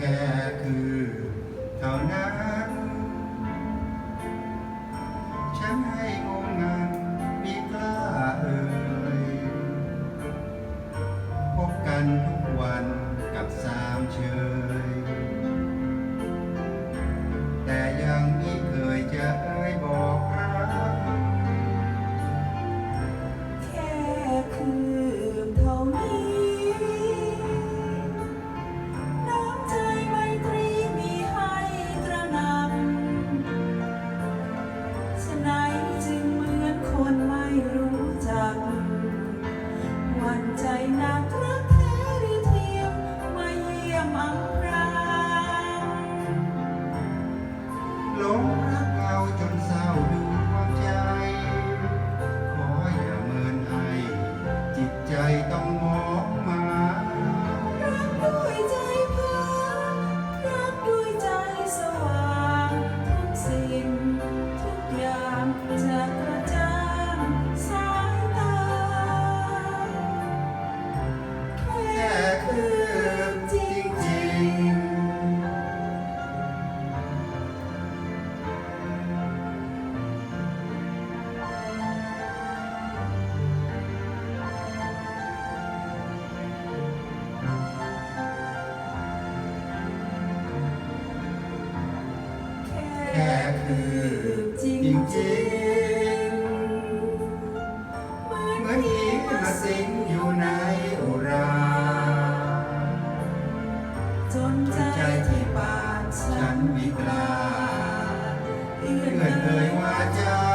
แค่คือเท่านั้น ฉันให้งงงานมีกล้าเอ่ยพบกันทุกวันกับสามเชย ไหนจึงเหมือนคนไม่รู้จัก วันใจหนักรักแท้หรือเทียมมาเยี่ยมอำพราง หลง คือจริงจริงเหมือนหญิงมาสิงอยู่ในอุรา จนใจที่ปานฉันไม่กลาเอื่อยเอ่ยว่าจะ